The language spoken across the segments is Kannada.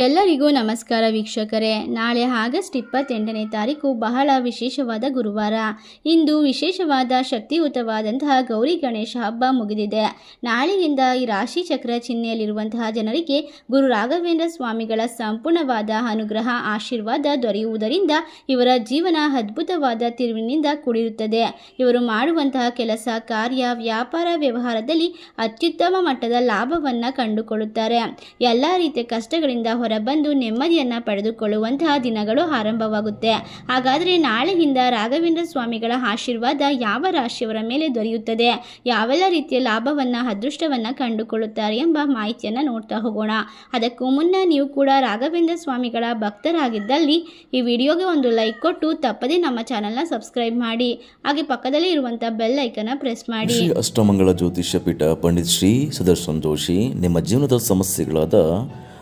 ಎಲ್ಲರಿಗೂ ನಮಸ್ಕಾರ ವೀಕ್ಷಕರೇ. ನಾಳೆ ಆಗಸ್ಟ್ ಇಪ್ಪತ್ತೆಂಟನೇ ತಾರೀಕು ಬಹಳ ವಿಶೇಷವಾದ ಗುರುವಾರ. ಇಂದು ವಿಶೇಷವಾದ ಶಕ್ತಿಯುತವಾದಂತಹ ಗೌರಿ ಗಣೇಶ ಹಬ್ಬ ಮುಗಿದಿದೆ. ನಾಳೆಯಿಂದ ಈ ರಾಶಿ ಚಕ್ರ ಚಿಹ್ನೆಯಲ್ಲಿರುವಂತಹ ಜನರಿಗೆ ಗುರು ರಾಘವೇಂದ್ರ ಸ್ವಾಮಿಗಳ ಸಂಪೂರ್ಣವಾದ ಅನುಗ್ರಹ, ಆಶೀರ್ವಾದ ದೊರೆಯುವುದರಿಂದ ಇವರ ಜೀವನ ಅದ್ಭುತವಾದ ತಿರುವಿನಿಂದ ಕೂಡಿರುತ್ತದೆ. ಇವರು ಮಾಡುವಂತಹ ಕೆಲಸ, ಕಾರ್ಯ, ವ್ಯಾಪಾರ ವ್ಯವಹಾರದಲ್ಲಿ ಅತ್ಯುತ್ತಮ ಮಟ್ಟದ ಲಾಭವನ್ನು ಕಂಡುಕೊಳ್ಳುತ್ತಾರೆ. ಎಲ್ಲ ರೀತಿಯ ಕಷ್ಟಗಳಿಂದ ಹೊರಬಂದು ನೆಮ್ಮದಿಯನ್ನು ಪಡೆದುಕೊಳ್ಳುವಂತಹ ದಿನಗಳು ಆರಂಭವಾಗುತ್ತೆ. ಹಾಗಾದರೆ ನಾಳೆಯಿಂದ ರಾಘವೇಂದ್ರ ಸ್ವಾಮಿಗಳ ಆಶೀರ್ವಾದ ಯಾವ ರಾಶಿಯವರ ಮೇಲೆ ದೊರೆಯುತ್ತದೆ? ಯಾವೆಲ್ಲ ರೀತಿಯ ಲಾಭವನ್ನು, ಅದೃಷ್ಟವನ್ನು ಕಂಡುಕೊಳ್ಳುತ್ತಾರೆ ಎಂಬ ಮಾಹಿತಿಯನ್ನು ನೋಡ್ತಾ ಹೋಗೋಣ. ಅದಕ್ಕೂ ಮುನ್ನ ನೀವು ಕೂಡ ರಾಘವೇಂದ್ರ ಸ್ವಾಮಿಗಳ ಭಕ್ತರಾಗಿದ್ದಲ್ಲಿ ಈ ವಿಡಿಯೋಗೆ ಒಂದು ಲೈಕ್ ಕೊಟ್ಟು ತಪ್ಪದೇ ನಮ್ಮ ಚಾನಲ್ನ ಸಬ್ಸ್ಕ್ರೈಬ್ ಮಾಡಿ. ಹಾಗೆ ಪಕ್ಕದಲ್ಲಿ ಇರುವಂಥ ಬೆಲ್ ಐಕನ್ನ ಪ್ರೆಸ್ ಮಾಡಿ. ಶ್ರೀ ಅಷ್ಟಮಂಗಳ ಜ್ಯೋತಿಷ್ಯ ಪೀಠ, ಪಂಡಿತ್ ಶ್ರೀ ಸುದರ್ಶನ್ ಜೋಶಿ ನಿಮ್ಮ ಜೀವನದ ಸಮಸ್ಯೆಗಳಾದ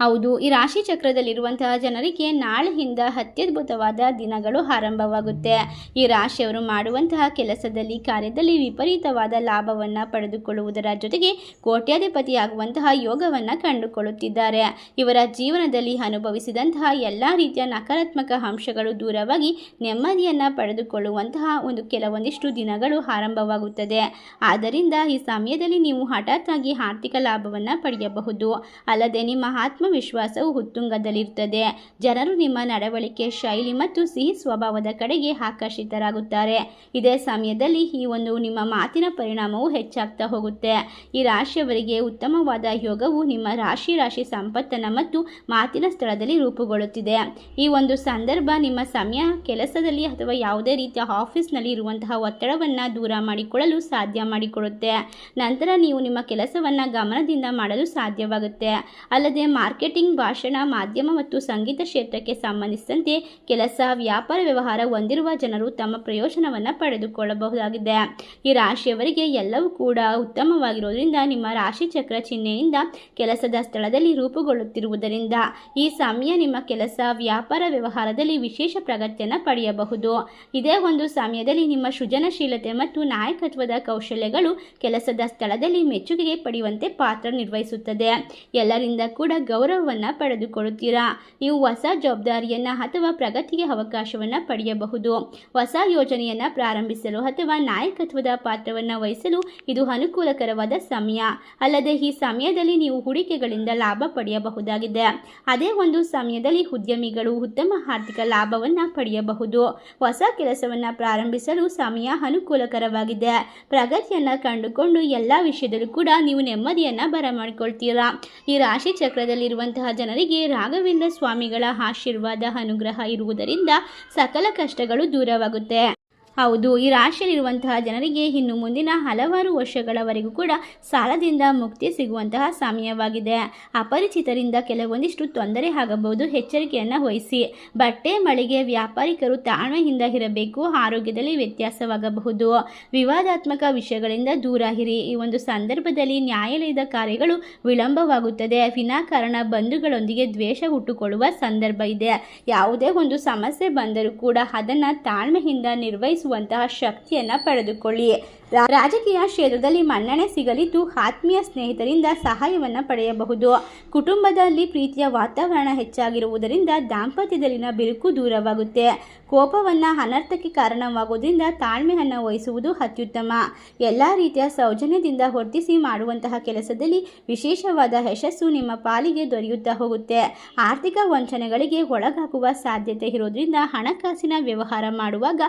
ಹೌದು, ಈ ರಾಶಿ ಚಕ್ರದಲ್ಲಿರುವಂತಹ ಜನರಿಗೆ ನಾಳೆಯಿಂದ ಅತ್ಯದ್ಭುತವಾದ ದಿನಗಳು ಆರಂಭವಾಗುತ್ತೆ. ಈ ರಾಶಿಯವರು ಮಾಡುವಂತಹ ಕೆಲಸದಲ್ಲಿ, ಕಾರ್ಯದಲ್ಲಿ ವಿಪರೀತವಾದ ಲಾಭವನ್ನು ಪಡೆದುಕೊಳ್ಳುವುದರ ಜೊತೆಗೆ ಕೋಟ್ಯಾಧಿಪತಿಯಾಗುವಂತಹ ಯೋಗವನ್ನು ಕಂಡುಕೊಳ್ಳುತ್ತಿದ್ದಾರೆ. ಇವರ ಜೀವನದಲ್ಲಿ ಅನುಭವಿಸಿದಂತಹ ಎಲ್ಲ ರೀತಿಯ ನಕಾರಾತ್ಮಕ ಅಂಶಗಳು ದೂರವಾಗಿ ನೆಮ್ಮದಿಯನ್ನು ಪಡೆದುಕೊಳ್ಳುವಂತಹ ಒಂದು ಕೆಲವೊಂದಿಷ್ಟು ದಿನಗಳು ಆರಂಭವಾಗುತ್ತದೆ. ಆದ್ದರಿಂದ ಈ ಸಮಯದಲ್ಲಿ ನೀವು ಹಠಾತ್ ಆಗಿ ಆರ್ಥಿಕ ಲಾಭವನ್ನು ಪಡೆಯಬಹುದು. ಅಲ್ಲದೆ ನಿಮ್ಮ ಆತ್ಮವಿಶ್ವಾಸವು ಉತ್ತುಂಗದಲ್ಲಿರುತ್ತದೆ ಜನರು ನಿಮ್ಮ ನಡವಳಿಕೆ, ಶೈಲಿ ಮತ್ತು ಸಿಹಿ ಸ್ವಭಾವದ ಕಡೆಗೆ ಆಕರ್ಷಿತರಾಗುತ್ತಾರೆ. ಇದೇ ಸಮಯದಲ್ಲಿ ಈ ಒಂದು ನಿಮ್ಮ ಮಾತಿನ ಪರಿಣಾಮವು ಹೆಚ್ಚಾಗ್ತಾ ಹೋಗುತ್ತೆ. ಈ ರಾಶಿಯವರಿಗೆ ಉತ್ತಮವಾದ ಯೋಗವು ನಿಮ್ಮ ರಾಶಿ ರಾಶಿ ಸಂಪತ್ತನ್ನು ಮತ್ತು ಮಾತಿನ ಸ್ಥಳದಲ್ಲಿ ರೂಪುಗೊಳ್ಳುತ್ತಿದೆ. ಈ ಒಂದು ಸಂದರ್ಭ ನಿಮ್ಮ ಸಮಯ, ಕೆಲಸದಲ್ಲಿ ಅಥವಾ ಯಾವುದೇ ರೀತಿಯ ಆಫೀಸ್ನಲ್ಲಿ ಇರುವಂತಹ ಒತ್ತಡವನ್ನು ದೂರ ಮಾಡಿಕೊಳ್ಳಲು ಸಾಧ್ಯ ಮಾಡಿಕೊಡುತ್ತೆ. ನಂತರ ನೀವು ನಿಮ್ಮ ಕೆಲಸವನ್ನು ಗಮನದಿಂದ ಮಾಡಲು ಸಾಧ್ಯವಾಗುತ್ತೆ. ಅಲ್ಲದೆ ಮಾರ್ಕೆಟಿಂಗ್, ಭಾಷಣ, ಮಾಧ್ಯಮ ಮತ್ತು ಸಂಗೀತ ಕ್ಷೇತ್ರಕ್ಕೆ ಸಂಬಂಧಿಸಿದಂತೆ ಕೆಲಸ, ವ್ಯಾಪಾರ ವ್ಯವಹಾರ ಹೊಂದಿರುವ ಜನರು ತಮ್ಮ ಪ್ರಯೋಜನವನ್ನು ಪಡೆದುಕೊಳ್ಳಬಹುದಾಗಿದೆ. ಈ ರಾಶಿಯವರಿಗೆ ಎಲ್ಲವೂ ಕೂಡ ಉತ್ತಮವಾಗಿರುವುದರಿಂದ ನಿಮ್ಮ ರಾಶಿ ಚಕ್ರ ಚಿಹ್ನೆಯಿಂದ ಕೆಲಸದ ಸ್ಥಳದಲ್ಲಿ ರೂಪುಗೊಳ್ಳುತ್ತಿರುವುದರಿಂದ ಈ ಸಮಯ ನಿಮ್ಮ ಕೆಲಸ, ವ್ಯಾಪಾರ ವ್ಯವಹಾರದಲ್ಲಿ ವಿಶೇಷ ಪ್ರಗತಿಯನ್ನು ಪಡೆಯಬಹುದು. ಇದೇ ಒಂದು ಸಮಯದಲ್ಲಿ ನಿಮ್ಮ ಸೃಜನಶೀಲತೆ ಮತ್ತು ನಾಯಕತ್ವದ ಕೌಶಲ್ಯಗಳು ಕೆಲಸದ ಸ್ಥಳದಲ್ಲಿ ಮೆಚ್ಚುಗೆಗೆ ಪಡೆಯುವಂತೆ ಪಾತ್ರ ನಿರ್ವಹಿಸುತ್ತದೆ. ಎಲ್ಲರಿಂದ ಕೂಡ ಗೌರವವನ್ನು ಪಡೆದುಕೊಳ್ಳುತ್ತೀರಾ? ನೀವು ಹೊಸ ಜವಾಬ್ದಾರಿಯನ್ನು ಅಥವಾ ಪ್ರಗತಿಗೆ ಅವಕಾಶವನ್ನು ಪಡೆಯಬಹುದು. ಹೊಸ ಯೋಜನೆಯನ್ನು ಪ್ರಾರಂಭಿಸಲು ಅಥವಾ ನಾಯಕತ್ವದ ಪಾತ್ರವನ್ನು ವಹಿಸಲು ಇದು ಅನುಕೂಲಕರವಾದ ಸಮಯ. ಅಲ್ಲದೆ ಈ ಸಮಯದಲ್ಲಿ ನೀವು ಹೂಡಿಕೆಗಳಿಂದ ಲಾಭ ಪಡೆಯಬಹುದಾಗಿದೆ. ಅದೇ ಒಂದು ಸಮಯದಲ್ಲಿ ಉದ್ಯಮಿಗಳು ಉತ್ತಮ ಆರ್ಥಿಕ ಲಾಭವನ್ನು ಪಡೆಯಬಹುದು. ಹೊಸ ಕೆಲಸವನ್ನು ಪ್ರಾರಂಭಿಸಲು ಸಮಯ ಅನುಕೂಲಕರವಾಗಿದೆ. ಪ್ರಗತಿಯನ್ನು ಕಂಡುಕೊಂಡು ಎಲ್ಲ ವಿಷಯದಲ್ಲೂ ಕೂಡ ನೀವು ನೆಮ್ಮದಿಯನ್ನು ಬರಮಾಡಿಕೊಳ್ತೀರಾ? ಈ ರಾಶಿ ಚಕ್ರದಲ್ಲಿರುವಂತಹ ಜನರಿಗೆ ರಾಘವೇಂದ್ರ ಸ್ವಾಮಿಗಳ ಆಶೀರ್ವಾದ ಅನುಗ್ರಹ ಇರುವುದರಿಂದ ಸಕಲ ಕಷ್ಟಗಳು ದೂರವಾಗುತ್ತೆ. ಹೌದು, ಈ ರಾಶಿಯಲ್ಲಿರುವಂತಹ ಜನರಿಗೆ ಇನ್ನು ಮುಂದಿನ ಹಲವಾರು ವರ್ಷಗಳವರೆಗೂ ಕೂಡ ಸಾಲದಿಂದ ಮುಕ್ತಿ ಸಿಗುವಂತಹ ಸಮಯವಾಗಿದೆ. ಅಪರಿಚಿತರಿಂದ ಕೆಲವೊಂದಿಷ್ಟು ತೊಂದರೆ ಆಗಬಹುದು, ಎಚ್ಚರಿಕೆಯನ್ನು ವಹಿಸಿ. ಬಟ್ಟೆ, ಮಳಿಗೆ, ವ್ಯಾಪಾರಿಕರು ತಾಳ್ಮೆಯಿಂದ ಇರಬೇಕು, ಆರೋಗ್ಯದಲ್ಲಿ ವ್ಯತ್ಯಾಸವಾಗಬಹುದು. ವಿವಾದಾತ್ಮಕ ವಿಷಯಗಳಿಂದ ದೂರ ಇರಿ. ಈ ಒಂದು ಸಂದರ್ಭದಲ್ಲಿ ನ್ಯಾಯಾಲಯದ ಕಾರ್ಯಗಳು ವಿಳಂಬವಾಗುತ್ತದೆ. ವಿನಾಕಾರಣ ಬಂಧುಗಳೊಂದಿಗೆ ದ್ವೇಷ ಹುಟ್ಟುಕೊಳ್ಳುವ ಸಂದರ್ಭ ಇದೆ. ಯಾವುದೇ ಒಂದು ಸಮಸ್ಯೆ ಬಂದರೂ ಕೂಡ ಅದನ್ನು ತಾಳ್ಮೆಯಿಂದ ನಿರ್ವಹಿಸುವಂತಹ ಶಕ್ತಿಯನ್ನು ಪಡೆದುಕೊಳ್ಳಿ. ರಾಜಕೀಯ ಕ್ಷೇತ್ರದಲ್ಲಿ ಮನ್ನಣೆ ಸಿಗಲಿದ್ದು ಆತ್ಮೀಯ ಸ್ನೇಹಿತರಿಂದ ಸಹಾಯವನ್ನು ಪಡೆಯಬಹುದು. ಕುಟುಂಬದಲ್ಲಿ ಪ್ರೀತಿಯ ವಾತಾವರಣ ಹೆಚ್ಚಾಗಿರುವುದರಿಂದ ದಾಂಪತ್ಯದಲ್ಲಿನ ಬಿರುಕು ದೂರವಾಗುತ್ತೆ. ಕೋಪವನ್ನು ಅನರ್ಥಕ್ಕೆ ಕಾರಣವಾಗುವುದರಿಂದ ತಾಳ್ಮೆಯನ್ನು ವಹಿಸುವುದು ಅತ್ಯುತ್ತಮ. ಎಲ್ಲ ರೀತಿಯ ಸೌಜನ್ಯದಿಂದ ಹೊರ್ತಿಸಿ ಮಾಡುವಂತಹ ಕೆಲಸದಲ್ಲಿ ವಿಶೇಷವಾದ ಯಶಸ್ಸು ನಿಮ್ಮ ಪಾಲಿಗೆ ದೊರೆಯುತ್ತಾ ಹೋಗುತ್ತೆ. ಆರ್ಥಿಕ ವಂಚನೆಗಳಿಗೆ ಒಳಗಾಗುವ ಸಾಧ್ಯತೆ ಇರೋದ್ರಿಂದ ಹಣಕಾಸಿನ ವ್ಯವಹಾರ ಮಾಡುವಾಗ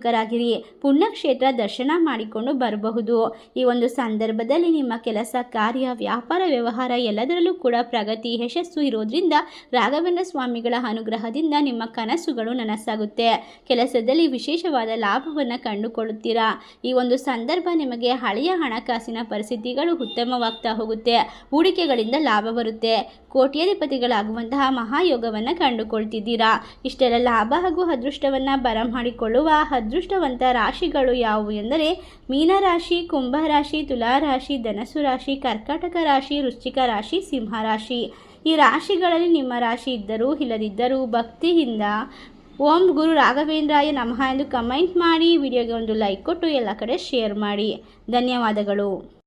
ಜಾಗರೂಕರಾಗಿರಿ ಪುಣ್ಯಕ್ಷೇತ್ರ ದರ್ಶನ ಮಾಡಿ ಮಾಡಿಕೊಂಡು ಬರಬಹುದು. ಈ ಒಂದು ಸಂದರ್ಭದಲ್ಲಿ ನಿಮ್ಮ ಕೆಲಸ, ಕಾರ್ಯ, ವ್ಯಾಪಾರ, ವ್ಯವಹಾರ ಎಲ್ಲದರಲ್ಲೂ ಕೂಡ ಪ್ರಗತಿ, ಯಶಸ್ಸು ಇರೋದ್ರಿಂದ ರಾಘವೇಂದ್ರ ಸ್ವಾಮಿಗಳ ಅನುಗ್ರಹದಿಂದ ನಿಮ್ಮ ಕನಸುಗಳು ನನಸಾಗುತ್ತೆ. ಕೆಲಸದಲ್ಲಿ ವಿಶೇಷವಾದ ಲಾಭವನ್ನು ಕಂಡುಕೊಳ್ಳುತ್ತೀರಾ? ಈ ಒಂದು ಸಂದರ್ಭ ನಿಮಗೆ ಹಳೆಯ ಹಣಕಾಸಿನ ಪರಿಸ್ಥಿತಿಗಳು ಉತ್ತಮವಾಗ್ತಾ ಹೋಗುತ್ತೆ. ಹೂಡಿಕೆಗಳಿಂದ ಲಾಭ ಬರುತ್ತೆ. ಕೋಟ್ಯಾಧಿಪತಿಗಳಾಗುವಂತಹ ಮಹಾಯೋಗವನ್ನು ಕಂಡುಕೊಳ್ತಿದ್ದೀರಾ? ಇಷ್ಟೆಲ್ಲ ಲಾಭ ಹಾಗೂ ಅದೃಷ್ಟವನ್ನು ಬರಮಾಡಿಕೊಳ್ಳುವ ಅದೃಷ್ಟವಂತ ರಾಶಿಗಳು ಯಾವುವು ಎಂದರೆ ಮೀನರಾಶಿ, ಕುಂಭರಾಶಿ, ತುಲಾರಾಶಿ ಧನಸು ರಾಶಿ ಕರ್ಕಾಟಕ ರಾಶಿ, ವೃಶ್ಚಿಕ ರಾಶಿ ಸಿಂಹ ರಾಶಿ ಈ ರಾಶಿಗಳಲ್ಲಿ ನಿಮ್ಮ ರಾಶಿ ಇದ್ದರೂ ಇಲ್ಲದಿದ್ದರೂ ಭಕ್ತಿಯಿಂದ ಓಂ ಗುರು ರಾಘವೇಂದ್ರಾಯ ನಮಃ ಎಂದು ಕಮೆಂಟ್ ಮಾಡಿ. ವಿಡಿಯೋಗೆ ಒಂದು ಲೈಕ್ ಕೊಟ್ಟು ಎಲ್ಲ ಕಡೆ ಶೇರ್ ಮಾಡಿ. ಧನ್ಯವಾದಗಳು.